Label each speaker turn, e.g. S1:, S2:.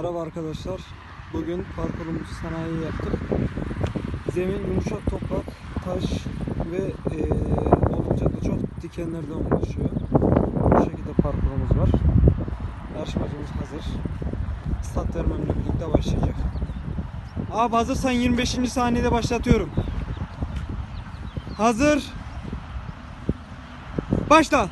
S1: Merhaba arkadaşlar. Bugün parkurumuzu sanayi yaptık. Zemin yumuşak toprak, taş ve eee oldukça da çok dikenlerden oluşuyor. Bu şekilde parkurumuz var. Yarışmacımız hazır. Stat vermemle birlikte başlayacak. Abi hazırsan 25. saniyede başlatıyorum. Hazır. Başla.